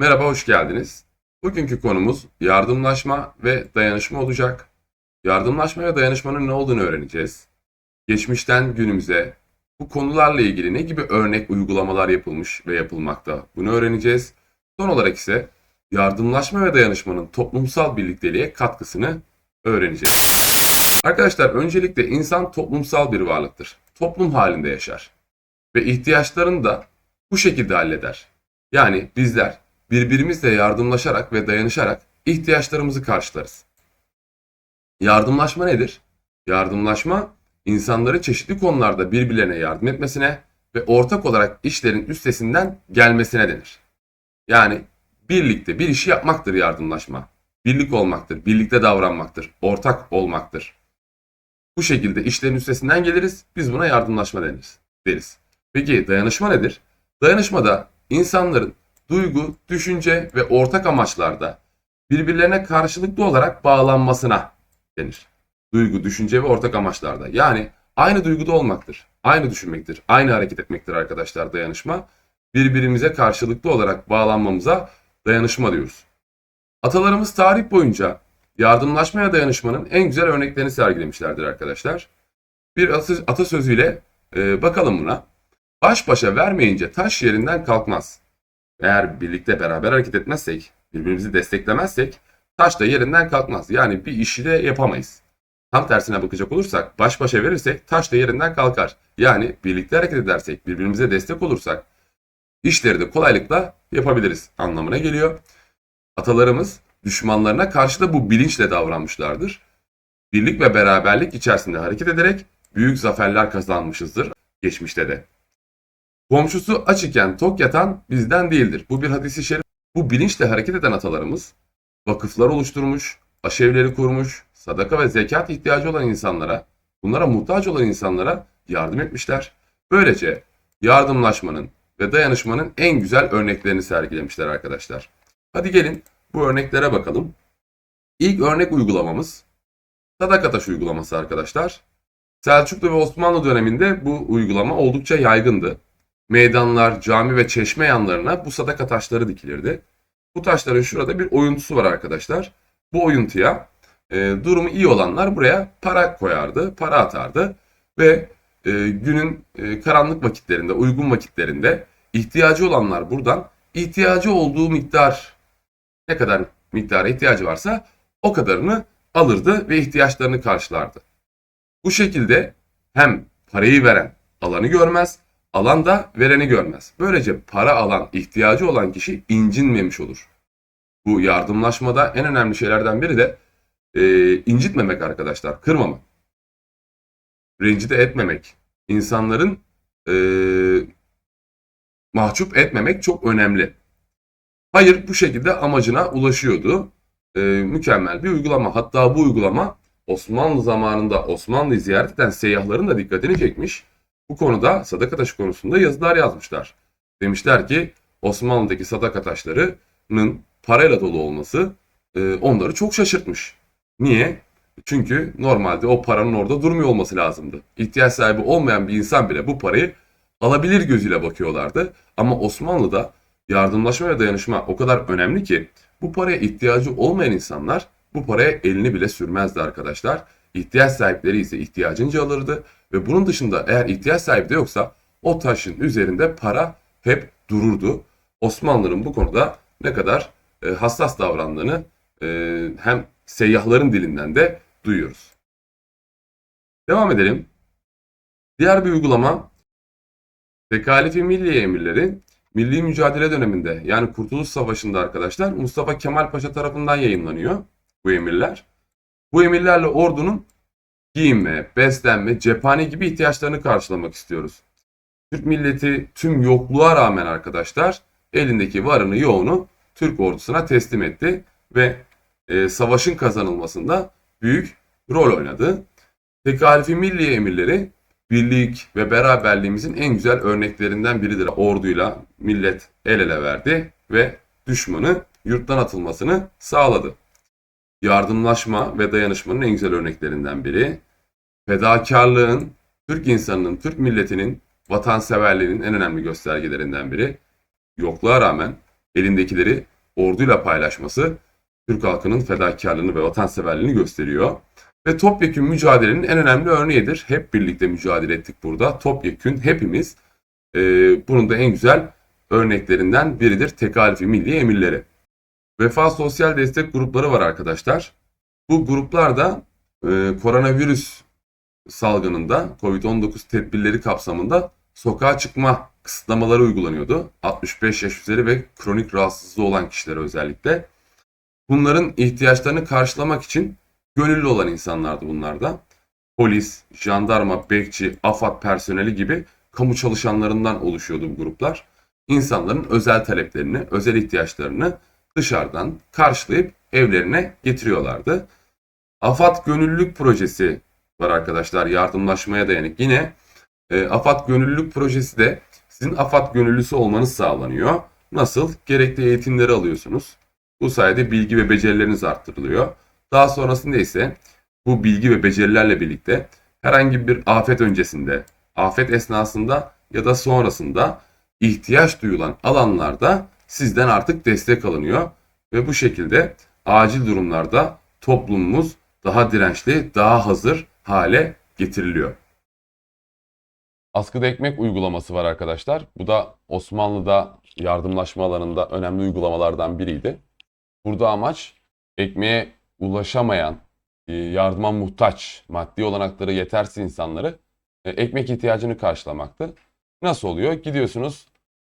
Merhaba, hoş geldiniz. Bugünkü konumuz yardımlaşma ve dayanışma olacak. Yardımlaşma ve dayanışmanın ne olduğunu öğreneceğiz. Geçmişten günümüze bu konularla ilgili ne gibi örnek uygulamalar yapılmış ve yapılmakta bunu öğreneceğiz. Son olarak ise yardımlaşma ve dayanışmanın toplumsal birlikteliğe katkısını öğreneceğiz. Arkadaşlar öncelikle insan toplumsal bir varlıktır. Toplum halinde yaşar ve ihtiyaçlarını da bu şekilde halleder. Yani bizler birbirimizle yardımlaşarak ve dayanışarak ihtiyaçlarımızı karşılarız. Yardımlaşma nedir? Yardımlaşma insanları çeşitli konularda birbirlerine yardım etmesine ve ortak olarak işlerin üstesinden gelmesine denir. Yani birlikte bir işi yapmaktır yardımlaşma. Birlik olmaktır, birlikte davranmaktır, ortak olmaktır. Bu şekilde işlerin üstesinden geliriz, biz buna yardımlaşma deniriz, deriz. Peki dayanışma nedir? Dayanışma da insanların duygu, düşünce ve ortak amaçlarda birbirlerine karşılıklı olarak bağlanmasına denir. Duygu, düşünce ve ortak amaçlarda. Yani aynı duyguda olmaktır, aynı düşünmektir, aynı hareket etmektir arkadaşlar dayanışma. Birbirimize karşılıklı olarak bağlanmamıza dayanışma diyoruz. Atalarımız tarih boyunca yardımlaşma ve dayanışmanın en güzel örneklerini sergilemişlerdir arkadaşlar. Bir atasözüyle e, bakalım buna. Baş başa vermeyince taş yerinden kalkmaz. Eğer birlikte beraber hareket etmezsek, birbirimizi desteklemezsek taş da yerinden kalkmaz. Yani bir işi de yapamayız. Tam tersine bakacak olursak baş başa verirsek taş da yerinden kalkar. Yani birlikte hareket edersek, birbirimize destek olursak işleri de kolaylıkla yapabiliriz anlamına geliyor. Atalarımız düşmanlarına karşı da bu bilinçle davranmışlardır. Birlik ve beraberlik içerisinde hareket ederek büyük zaferler kazanmışızdır geçmişte de. Komşusu aç iken tok yatan bizden değildir. Bu bir hadisi şerif. Bu bilinçle hareket eden atalarımız vakıflar oluşturmuş, aşevleri kurmuş, sadaka ve zekat ihtiyacı olan insanlara, bunlara muhtaç olan insanlara yardım etmişler. Böylece yardımlaşmanın ve dayanışmanın en güzel örneklerini sergilemişler arkadaşlar. Hadi gelin bu örneklere bakalım. İlk örnek uygulamamız sadaka taş uygulaması arkadaşlar. Selçuklu ve Osmanlı döneminde bu uygulama oldukça yaygındı meydanlar, cami ve çeşme yanlarına bu sadaka taşları dikilirdi. Bu taşların şurada bir oyuntusu var arkadaşlar. Bu oyuntuya e, durumu iyi olanlar buraya para koyardı, para atardı ve e, günün e, karanlık vakitlerinde, uygun vakitlerinde ihtiyacı olanlar buradan ihtiyacı olduğu miktar ne kadar miktara ihtiyacı varsa o kadarını alırdı ve ihtiyaçlarını karşılardı. Bu şekilde hem parayı veren alanı görmez Alan da vereni görmez. Böylece para alan, ihtiyacı olan kişi incinmemiş olur. Bu yardımlaşmada en önemli şeylerden biri de e, incitmemek arkadaşlar, kırmamak. Rencide etmemek. İnsanların e, mahcup etmemek çok önemli. Hayır bu şekilde amacına ulaşıyordu. E, mükemmel bir uygulama. Hatta bu uygulama Osmanlı zamanında Osmanlı'yı ziyaret eden seyyahların da dikkatini çekmiş. Bu konuda sadaka taşı konusunda yazılar yazmışlar. Demişler ki Osmanlı'daki sadaka taşlarının parayla dolu olması e, onları çok şaşırtmış. Niye? Çünkü normalde o paranın orada durmuyor olması lazımdı. İhtiyaç sahibi olmayan bir insan bile bu parayı alabilir gözüyle bakıyorlardı. Ama Osmanlı'da yardımlaşma ve dayanışma o kadar önemli ki bu paraya ihtiyacı olmayan insanlar bu paraya elini bile sürmezdi arkadaşlar. İhtiyaç sahipleri ise ihtiyacınca alırdı ve bunun dışında eğer ihtiyaç sahibi de yoksa o taşın üzerinde para hep dururdu. Osmanlıların bu konuda ne kadar e, hassas davrandığını e, hem seyyahların dilinden de duyuyoruz. Devam edelim. Diğer bir uygulama Tekalifi Milliye Emirleri Milli Mücadele döneminde yani Kurtuluş Savaşı'nda arkadaşlar Mustafa Kemal Paşa tarafından yayınlanıyor bu emirler. Bu emirlerle ordunun giyinme, beslenme, cephane gibi ihtiyaçlarını karşılamak istiyoruz. Türk milleti tüm yokluğa rağmen arkadaşlar elindeki varını yoğunu Türk ordusuna teslim etti ve e, savaşın kazanılmasında büyük rol oynadı. Tekalifi Milliye emirleri birlik ve beraberliğimizin en güzel örneklerinden biridir. Orduyla millet el ele verdi ve düşmanı yurttan atılmasını sağladı yardımlaşma ve dayanışmanın en güzel örneklerinden biri. Fedakarlığın, Türk insanının, Türk milletinin vatanseverliğinin en önemli göstergelerinden biri. Yokluğa rağmen elindekileri orduyla paylaşması Türk halkının fedakarlığını ve vatanseverliğini gösteriyor. Ve topyekün mücadelenin en önemli örneğidir. Hep birlikte mücadele ettik burada. Topyekün hepimiz. e, bunun da en güzel örneklerinden biridir Tekalifi Milli Emirleri. Vefa Sosyal Destek Grupları var arkadaşlar. Bu gruplarda e, koronavirüs salgınında COVID-19 tedbirleri kapsamında sokağa çıkma kısıtlamaları uygulanıyordu. 65 yaş üzeri ve kronik rahatsızlığı olan kişilere özellikle. Bunların ihtiyaçlarını karşılamak için gönüllü olan insanlardı bunlar da. Polis, jandarma, bekçi, AFAD personeli gibi kamu çalışanlarından oluşuyordu bu gruplar. İnsanların özel taleplerini, özel ihtiyaçlarını dışarıdan karşılayıp evlerine getiriyorlardı. AFAD Gönüllülük Projesi arkadaşlar yardımlaşmaya dayanık. Yine e, AFAD Gönüllülük Projesi de sizin AFAD gönüllüsü olmanız sağlanıyor. Nasıl? Gerekli eğitimleri alıyorsunuz. Bu sayede bilgi ve becerileriniz arttırılıyor. Daha sonrasında ise bu bilgi ve becerilerle birlikte herhangi bir afet öncesinde, afet esnasında ya da sonrasında ihtiyaç duyulan alanlarda sizden artık destek alınıyor ve bu şekilde acil durumlarda toplumumuz daha dirençli, daha hazır hale getiriliyor. Askıda ekmek uygulaması var arkadaşlar. Bu da Osmanlı'da yardımlaşma alanında önemli uygulamalardan biriydi. Burada amaç ekmeğe ulaşamayan, e, yardıma muhtaç, maddi olanakları yetersiz insanları e, ekmek ihtiyacını karşılamaktı. Nasıl oluyor? Gidiyorsunuz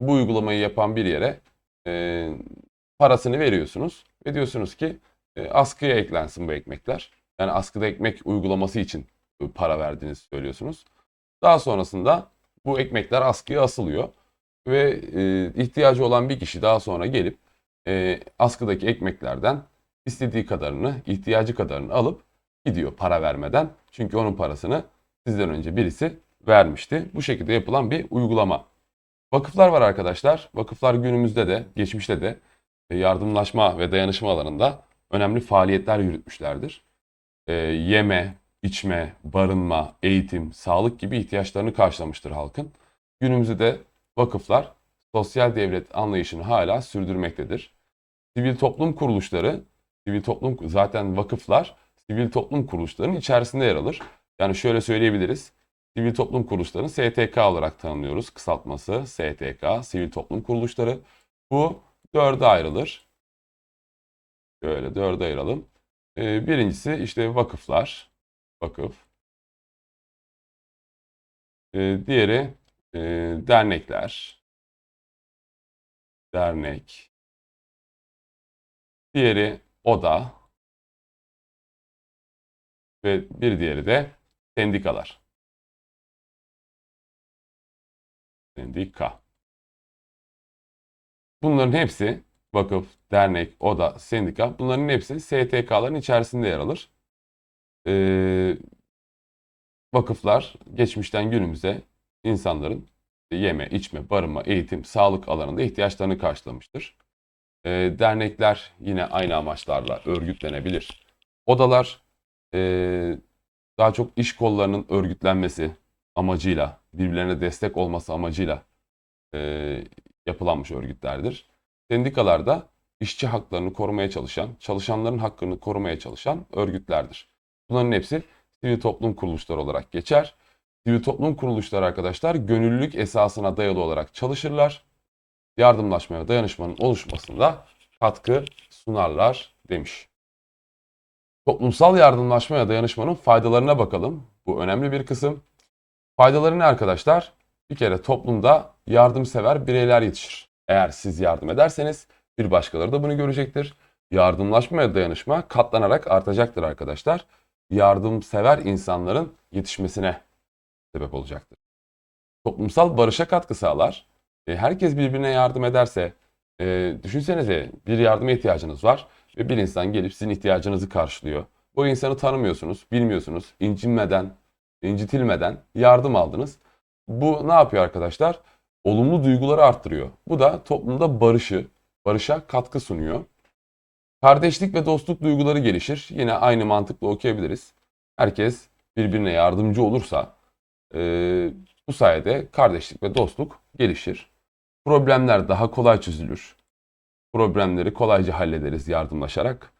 bu uygulamayı yapan bir yere e, parasını veriyorsunuz ve diyorsunuz ki e, askıya eklensin bu ekmekler. Yani askıda ekmek uygulaması için e, para verdiğinizi söylüyorsunuz. Daha sonrasında bu ekmekler askıya asılıyor ve e, ihtiyacı olan bir kişi daha sonra gelip e, askıdaki ekmeklerden istediği kadarını, ihtiyacı kadarını alıp gidiyor para vermeden. Çünkü onun parasını sizden önce birisi vermişti. Bu şekilde yapılan bir uygulama. Vakıflar var arkadaşlar. Vakıflar günümüzde de, geçmişte de e, yardımlaşma ve dayanışma alanında önemli faaliyetler yürütmüşlerdir. E, yeme, içme, barınma, eğitim, sağlık gibi ihtiyaçlarını karşılamıştır halkın. Günümüzde de vakıflar sosyal devlet anlayışını hala sürdürmektedir. Sivil toplum kuruluşları, sivil toplum zaten vakıflar sivil toplum kuruluşlarının içerisinde yer alır. Yani şöyle söyleyebiliriz. Sivil toplum kuruluşlarını STK olarak tanımlıyoruz. Kısaltması STK, sivil toplum kuruluşları. Bu dörde ayrılır. Şöyle dörde ayıralım. Ee, birincisi işte vakıflar. Vakıf. Ee, diğeri e, dernekler. Dernek. Diğeri oda. Ve bir diğeri de sendikalar. Sendika. Bunların hepsi vakıf, dernek, oda, sendika bunların hepsi STK'ların içerisinde yer alır. Ee, vakıflar geçmişten günümüze insanların yeme, içme, barınma, eğitim, sağlık alanında ihtiyaçlarını karşılamıştır. Ee, dernekler yine aynı amaçlarla örgütlenebilir. Odalar ee, daha çok iş kollarının örgütlenmesi amacıyla, birbirlerine destek olması amacıyla ee, yapılanmış örgütlerdir. Sendikalar da işçi haklarını korumaya çalışan, çalışanların hakkını korumaya çalışan örgütlerdir. Bunların hepsi sivil toplum kuruluşları olarak geçer. Sivil toplum kuruluşları arkadaşlar gönüllülük esasına dayalı olarak çalışırlar. Yardımlaşma ve dayanışmanın oluşmasında katkı sunarlar demiş. Toplumsal yardımlaşma ve dayanışmanın faydalarına bakalım. Bu önemli bir kısım. Faydaları ne arkadaşlar? Bir kere toplumda yardımsever bireyler yetişir. Eğer siz yardım ederseniz bir başkaları da bunu görecektir. Yardımlaşma ve dayanışma katlanarak artacaktır arkadaşlar. Yardımsever insanların yetişmesine sebep olacaktır. Toplumsal barışa katkı sağlar. E, herkes birbirine yardım ederse, e, düşünsenize bir yardıma ihtiyacınız var ve bir insan gelip sizin ihtiyacınızı karşılıyor. Bu insanı tanımıyorsunuz, bilmiyorsunuz, incinmeden, incitilmeden yardım aldınız. Bu ne yapıyor arkadaşlar? Olumlu duyguları arttırıyor. Bu da toplumda barışı, barışa katkı sunuyor. Kardeşlik ve dostluk duyguları gelişir. Yine aynı mantıkla okuyabiliriz. Herkes birbirine yardımcı olursa e, bu sayede kardeşlik ve dostluk gelişir. Problemler daha kolay çözülür. problemleri kolayca hallederiz yardımlaşarak.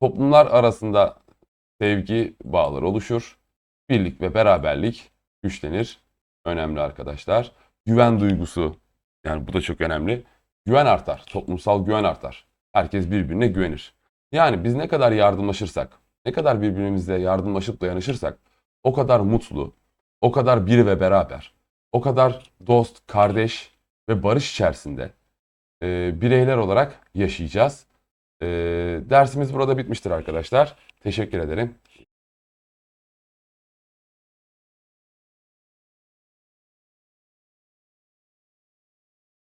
Toplumlar arasında sevgi bağları oluşur. Birlik ve beraberlik güçlenir. Önemli arkadaşlar. Güven duygusu yani bu da çok önemli. Güven artar. Toplumsal güven artar. Herkes birbirine güvenir. Yani biz ne kadar yardımlaşırsak, ne kadar birbirimize yardımlaşıp dayanışırsak o kadar mutlu, o kadar bir ve beraber, o kadar dost, kardeş ve barış içerisinde e, bireyler olarak yaşayacağız. E, dersimiz burada bitmiştir arkadaşlar. Teşekkür ederim.